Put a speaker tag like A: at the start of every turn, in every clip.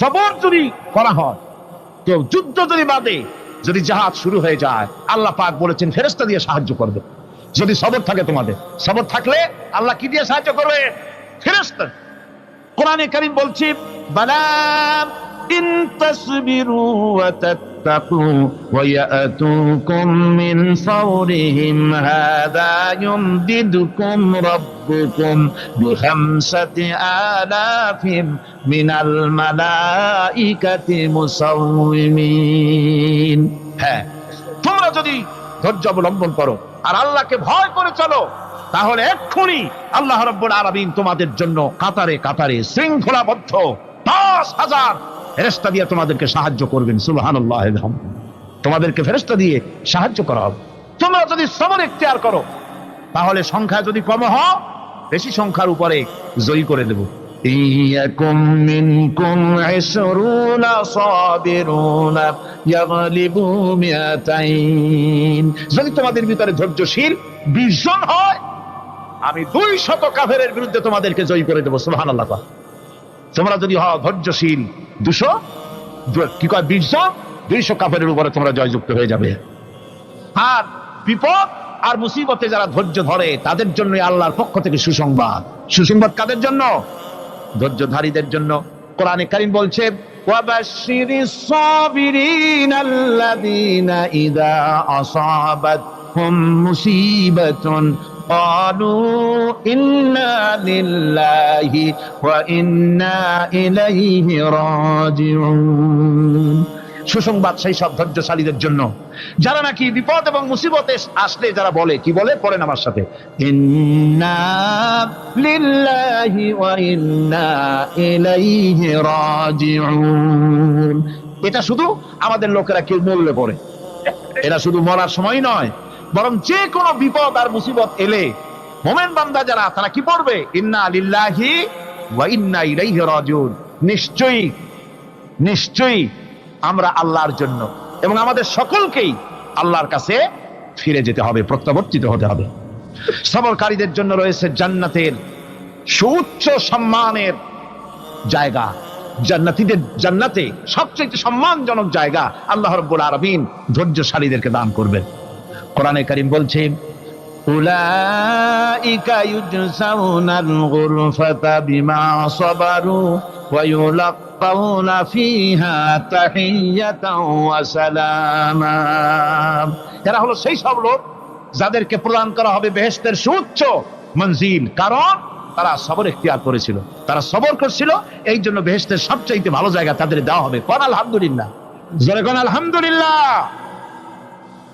A: সবর যদি করা হয়, কেউ যুদ্ধ যদি বাদে, যদি জাহাজ শুরু হয়ে যায়, আল্লাহ পাক বলেছেন ফেরেস্তা দিয়ে সাহায্য করবে। যদি সবর থাকে তোমাদের, সবর থাকলে আল্লাহ কি দিয়ে সাহায্য করবে? ফেরেস্তা কোরআনে কারিম বলছি বালাম ইন তাসবিরু ওয়া তাত্তাকু ওয়া ইয়াতুকুম মিন ফাওরিহিম হাদা ইউমদিদুকুম রাব্বুকুম বিখামসাতি আলাফিম মিনাল মালাইকাতি মুসাউমিন হ্যাঁ তোমরা যদি ধৈর্য অবলম্বন করো আর আল্লাহকে ভয় করে চলো, তাহলে এক্ষুনি আল্লাহ রব্বুল আলামিন তোমাদের জন্য কাতারে কাতারে শৃঙ্খলাবদ্ধ দশ হাজার ফেরেস্তা দিয়ে তোমাদেরকে সাহায্য করবেন সুবহানাল্লাহ তোমাদেরকে ফেরেস্তা দিয়ে সাহায্য করা হবে। তোমরা যদি সবর এখতিয়ার করো তাহলে সংখ্যা যদি কম হও বেশি সংখ্যার উপরে জয়ী করে দেব। যদি তোমাদের ভিতরে ধৈর্যশীল বিশ জন হয় আমি দুই শত কাফেরের বিরুদ্ধে তোমাদেরকে জয়ী করে দেবো সুবহানাল্লাহ তোমরা যদি হও ধৈর্যশীল দুশো দু- কি কয় বিশ জন দুইশো কাফেরের উপরে তোমরা জয়যুক্ত হয়ে যাবে আর বিপদ আর মুসিবতে যারা ধৈর্য ধরে তাদের জন্য আল্লাহর পক্ষ থেকে সুসংবাদ সুসংবাদ কাদের জন্য ধৈর্যধারীদের জন্য কোরআনে কারিম বলছে وَبَشِّرِ الصَّابِرِينَ الَّذِينَ إِذَا أَصَابَتْهُمْ مُصِيبَةٌ قالوا إنا لله وإنا إليه راجعون সুসংবাদ সেই সব ধৈর্যশালীদের জন্য যারা নাকি বিপদ এবং মুসিবতে আসলে যারা বলে কি বলে পড়েন আমার সাথে ইন্না লিল্লাহি ওয়া ইন্না ইলাইহি রাজিউন এটা শুধু আমাদের লোকেরা কেউ মরলে পড়ে এরা শুধু মরার সময় নয় বরং যে কোনো বিপদ আর মুসিবত এলে মোমেন বান্দা যারা, তারা কি পড়বে? ইন্না লিল্লাহি ওয়া ইন্না ইলাইহি রাজিউন। নিশ্চয়ই নিশ্চয়ই আমরা আল্লাহর জন্য এবং আমাদের সকলকেই আল্লাহর কাছে ফিরে যেতে হবে, প্রত্যাবর্তিত হতে হবে। সবরকারীদের জন্য রয়েছে জান্নাতের সুউচ্চ সম্মানের জায়গা। জান্নাতীদের, জান্নাতে সবচেয়ে সম্মানজনক জায়গা আল্লাহ রব্বুল আরবিন ধৈর্যশালীদেরকে দান করবেন। কোরআনে কারিম বলছে أولئك يجزون الغرفة بما صبروا ويلقون فيها تحية وسلاما এরা হলো সেই সব লোক যাদেরকে প্রদান করা হবে বেহেশতের সুউচ্চ মঞ্জিল কারণ তারা সবর এখতিয়ার করেছিল তারা সবর করছিল এই জন্য বেহেশতের সবচাইতে ভালো জায়গা তাদের দেওয়া হবে কোন আলহামদুলিল্লাহ জোরে কোন আলহামদুলিল্লাহ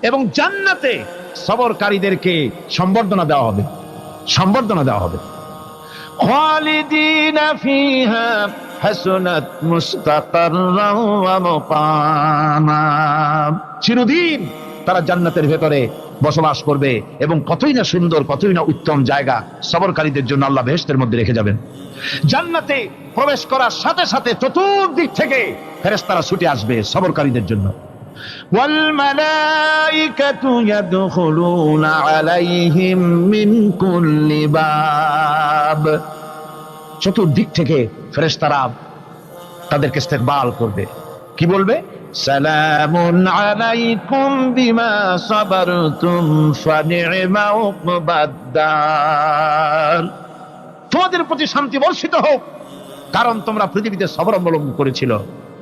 A: এবং জান্নাতে সবরকারীদেরকে সম্বর্ধনা দেওয়া হবে। সম্বর্ধনা দেওয়া হবে। চিরদিন তারা জান্নাতের ভেতরে বসবাস করবে এবং কতই না সুন্দর, কতই না উত্তম জায়গা সবরকারীদের জন্য আল্লাহ বেহেশতের মধ্যে রেখে যাবেন। জান্নাতে প্রবেশ করার সাথে সাথে চতুর্দিক থেকে ফেরেস্তারা ছুটে আসবে সবরকারীদের জন্য। والملائكة يدخلون عليهم من كل باب চতুর্দিক থেকে ফেরেশতারা তাদেরকে ইস্তেকবাল করবে কি বলবে সালামুন আলাইকুম বিমা সাবারতুম ফানি'মা উকবাদ্দার তোমাদের প্রতি শান্তি বর্ষিত হোক কারণ তোমরা পৃথিবীতে সবর অবলম্বন করেছিল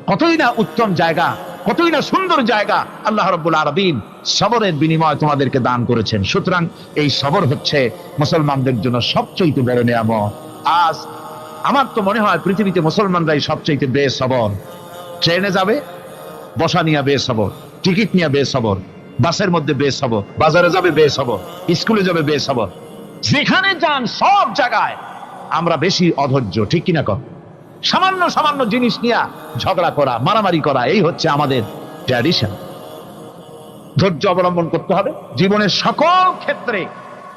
A: কতই না উত্তম জায়গা কতই না সুন্দর জায়গা আল্লাহ রব্বুল আরবিন সবরের বিনিময় তোমাদেরকে দান করেছেন। সুতরাং এই সবর হচ্ছে মুসলমানদের জন্য সবচেয়ে বড় নিয়ামত। আজ আমার তো মনে হয় পৃথিবীতে মুসলমানরাই সবচেয়ে বেসবর। ট্রেনে যাবে, বসা নিয়ে বেসবর, টিকিট নিয়ে বেসবর, বাসের মধ্যে বেসবর, বাজারে যাবে বেসবর, স্কুলে যাবে বেসবর। যেখানে যান সব জায়গায় আমরা বেশি অধৈর্য, ঠিক কিনা কর সামান্য সামান্য জিনিস নিয়ে ঝগড়া করা মারামারি করা এই হচ্ছে আমাদের ট্র্যাডিশন ধৈর্য অবলম্বন করতে হবে। জীবনের সকল ক্ষেত্রে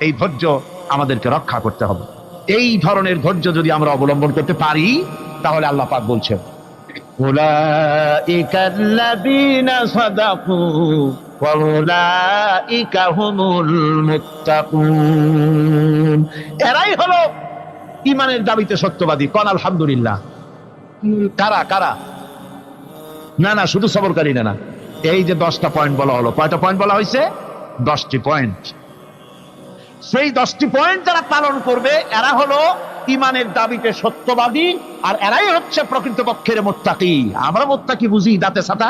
A: এই ধৈর্য আমাদেরকে রক্ষা করতে হবে। এই ধরনের ধৈর্য যদি আমরা অবলম্বন করতে পারি তাহলে আল্লাহ পাক বলছেন এরাই হলো ইমানের দাবিতে সত্যবাদী। কন আলহামদুলিল্লাহ। কারা কারা? না না শুধু সবরকারী না না। এই যে দশটা পয়েন্ট বলা হলো কয়টা পয়েন্ট বলা হয়েছে? দশটি পয়েন্ট সেই দশটি পয়েন্ট যারা পালন করবে এরা হলো ইমানের দাবিতে সত্যবাদী আর এরাই হচ্ছে প্রকৃতপক্ষের মোত্তাকি। আমরা মোত্তাকি বুঝি দাঁতে সাটা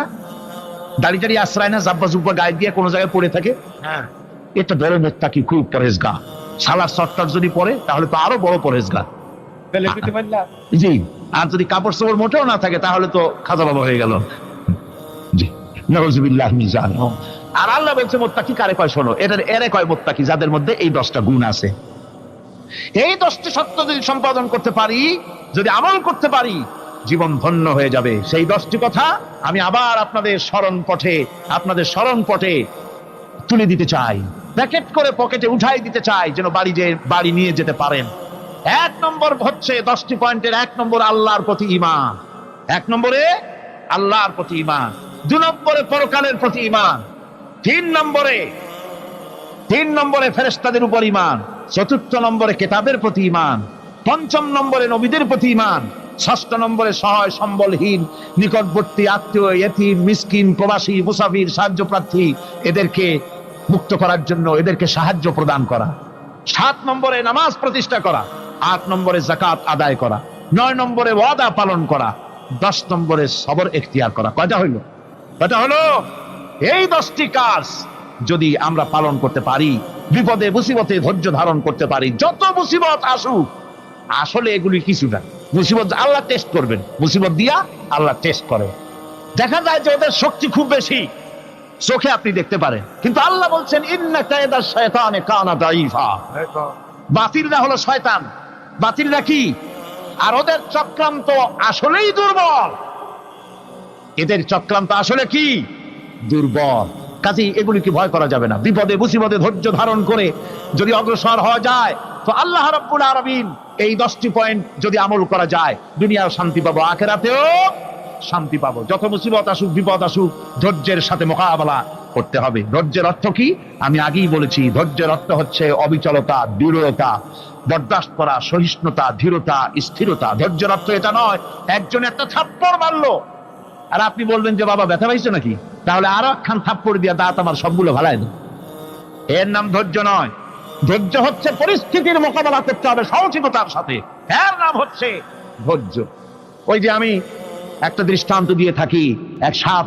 A: দাড়ি দাড়ি আশ্রয় না জাব্বা জুব্বা গায়ে দিয়ে কোনো জায়গায় পড়ে থাকে?
B: হ্যাঁ।
A: এটা বড় মোত্তাকি খুব পরেজগা সালার সট্টার যদি পড়ে তাহলে তো আরও বড় পরেজগা জি। আর যদি কাপড় চোপড় মোটেও না থাকে, তাহলে তো খাজা বাবা হয়ে গেল। আর আল্লাহ বলছে, মোত্তাকি কারে কয় শোনো? এটার এরে কয় মোত্তাকি, যাদের মধ্যে এই দশটা গুণ আছে। এই দশটি সত্য যদি সম্পাদন করতে পারি, যদি আমল করতে পারি, জীবন ধন্য হয়ে যাবে। সেই দশটি কথা আমি আবার আপনাদের স্মরণ পথে, আপনাদের স্মরণ পথে তুলে দিতে চাই। প্যাকেট করে পকেটে উঠাই দিতে চাই, যেন বাড়ি যে, বাড়ি নিয়ে যেতে পারেন। এক নম্বর হচ্ছে দশটি পয়েন্টের এক নম্বর আল্লাহর প্রতি ইমান এক নম্বরে আল্লাহর প্রতি ইমান দু নম্বরে পরকালের প্রতি ইমান তিন নম্বরে তিন নম্বরে ফেরেস্তাদের উপর ইমান চতুর্থ নম্বরে কেতাবের প্রতি ইমান পঞ্চম নম্বরে নবীদের প্রতি ইমান ষষ্ঠ নম্বরে সহায়, সম্বলহীন, নিকটবর্তী, আত্মীয়, এতিম, মিসকিন, প্রবাসী, মুসাফির সাহায্য প্রার্থী এদেরকে মুক্ত করার জন্য, এদেরকে সাহায্য প্রদান করা। সাত নম্বরে নামাজ প্রতিষ্ঠা করা। আট নম্বরে জাকাত আদায় করা নয় নম্বরে ওয়াদা পালন করা দশ নম্বরে সবর এখতিয়ার করা। কয়টা হইল? কয়টা হলো? এই দশটি কাজ যদি আমরা পালন করতে পারি বিপদে মুসিবতে ধৈর্য ধারণ করতে পারি যত মুসিবত আসুক আসলে এগুলি কিছু না মুসিবত আল্লাহ টেস্ট করবেন। মুসিবত দিয়া আল্লাহ টেস্ট করে দেখা যায় যে ওদের শক্তি খুব বেশি। চোখে আপনি দেখতে পারেন। কিন্তু আল্লাহ বলছেন ইন্না কায়দা শয়তানে কানা দাইফা বাতিলরা হলো শয়তান। বাতিলরা কি আর ওদের চক্রান্ত আসলেই দুর্বল। এদের চক্রান্ত আসলে কি? দুর্বল। কাজেই এগুলিকে ভয় করা যাবে না। বিপদে মুসিবদে ধৈর্য ধারণ করে যদি অগ্রসর হওয়া যায়, তো আল্লাহ রাব্বুল আলামিন এই দশটি পয়েন্ট যদি আমল করা যায় দুনিয়াও শান্তি পাবো, আখেরাতেও শান্তি পাবো। যত মুসিবত আসুক, বিপদ আসুক, ধৈর্যের সাথে মোকাবেলা করতে হবে। ধৈর্যের অর্থ কি? আমি আগেই বলেছি, ধৈর্যের অর্থ হচ্ছে অবিচলতা, দৃঢ়তা, বরদাস্ত করা, সহিষ্ণুতা, ধীরতা, স্থিরতা। ধৈর্যের অর্থ এটা নয়, একজন একটা থাপ্পড় মারলো। আর আপনি বলবেন যে, বাবা, ব্যথা পাইছো নাকি? তাহলে আরও একখান থাপ্পড় দিয়া দাঁত আমার সবগুলো ভালাই দেন এর নাম ধৈর্য নয়। ধৈর্য হচ্ছে পরিস্থিতির মোকাবেলা করতে হবে সহযোগিতার সাথে। এর নাম হচ্ছে ধৈর্য। ওই যে আমি একটা দৃষ্টান্ত দিয়ে থাকি, এক সাপ